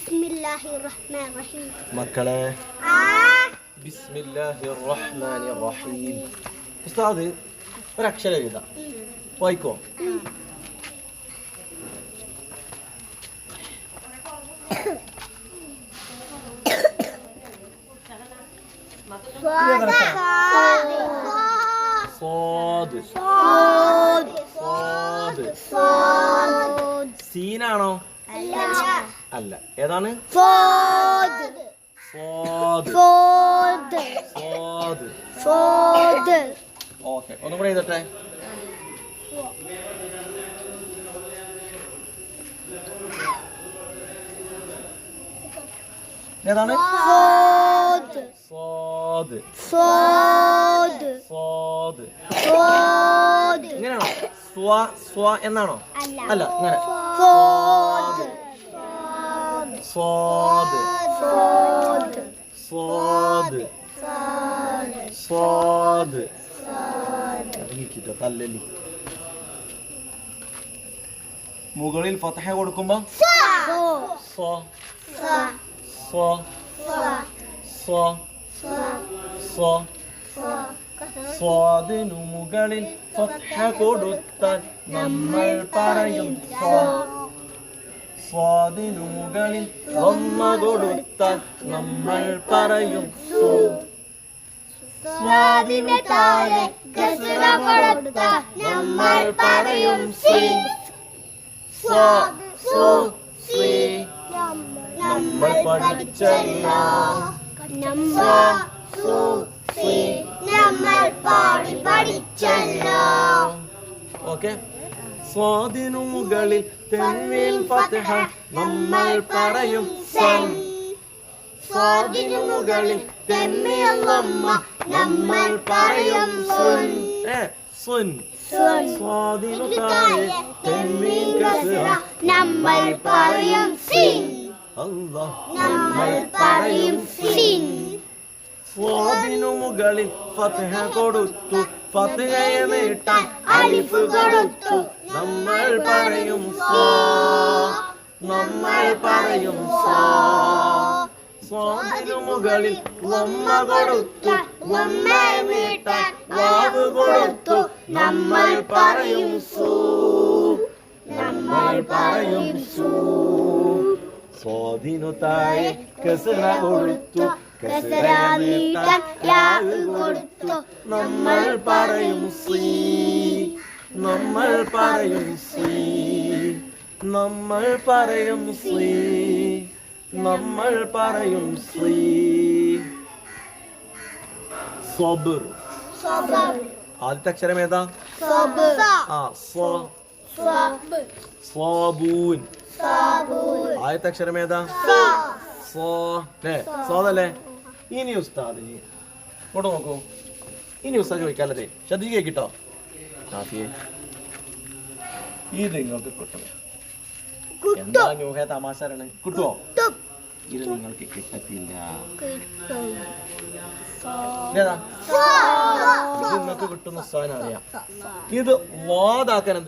ബിസ്മില്ലാഹിർ റഹ്മാൻ റഹീം മക്കളെ ആ ബിസ്മില്ലാഹിർ റഹ്മാനിർ റഹീം ഉസ്താദ് ഒരക്ഷരം എഴുതാം വായിക്കോ സ്വാദ് സ്വാദ് സീനാണോ അല്ല ഏതാണ്? സ്വാദ് സ്വാദ് ഓക്കെ ഒന്നും കൂടെ ഏതാണ്? ഇങ്ങനെയാണോ? സ്വ സ്വ എന്നാണോ? അല്ല. ഇങ്ങനെ. സ്വാദ് സ്വാദ് സ്വാദ് ഇറങ്ങിക്കിട്ടോ തല്ലലി മുകളിൽ ഫതഹ കൊടുക്കുമ്പോ സ്വ സ്വ സ്വ സ്വ സ്വാദിനു മുകളിൽ ഫതഹ കൊടുത്താൽ നമ്മൾ പറയും സ്വാദിനു മുകളിൽ ഒമ്മ കൊടുത്താൽ നമ്മൾ പറയും സ്വാദിന് താഴെ കസറ കൊടുത്ത നമ്മൾ പറയും നമ്മൾ പഠിച്ചല്ല നമ്മൾ പാടി പഠിച്ചല്ലോ ഓക്കെ. സ്വാദിനു മുകളിൽ തെൻവീൽ ഫതഹ നമ്മൾ പറയും സൻ സ്വാദിനു മുകളിൽ തെമ്മിയ നമ്മ നമ്മൾ പറയും സുൻ. സുൻ. സ്വാദിനു താഴെ കസ്റ നമ്മൾ പറയും സിൻ. അല്ലാഹ് നമ്മൾ പറയും സിൻ. സ്വാദിനു മുകളിൽ ഫതഹ കൊടുത്തു ഫതഹയെ നീട്ടാൻ അലിഫ് കൊടുത്തു. നമ്മൾ പറയും സോ. നമ്മൾ പറയും സോ. സ്വാമിനു മുകളിൽ വമ്മ കൊടുത്തു വമ്മയെ വീട്ടാൻ വാവ് കൊടുത്തു. നമ്മൾ പറയും സൂ. നമ്മൾ പറയും സൂ. സ്വാധീനു താഴെ കസറ കൊടുത്തു. കസറ നീട്ടാൻ കൊടുത്തു. നമ്മൾ പറയും സീ. നമ്മൾ പറയും ശ്രീ. നമ്മൾ പറയും ശ്രീ. നമ്മൾ പറയും ശ്രീ. സബർ ആദ്യത്തെ അക്ഷരം ഏതാ? ആ സ്വ. സ്വാബൂൻ. ആദ്യത്തെ അക്ഷരം ഏതാ? സോതല്ലേ ഇനി ഉസ്താദ് ഇനി ഇങ്ങോട്ട് നോക്കൂ. ഇനി ഉസ്താദ് ചോദിക്കാല്ലേ ശ്രദ്ധിക്കുക കിട്ടോ. ഹാഫിയെ ഇത് നിങ്ങൾക്ക് കിട്ടും. എന്താ ന്യൂഹ തമാശ പറയണേ കിട്ടുമോ ഇത് നിങ്ങൾക്ക് കിട്ടത്തില്ല. ഇത് നിങ്ങൾക്ക് കിട്ടുന്ന സാധനം അറിയാം. ഇത് വാതാക്കാൻ എന്ത്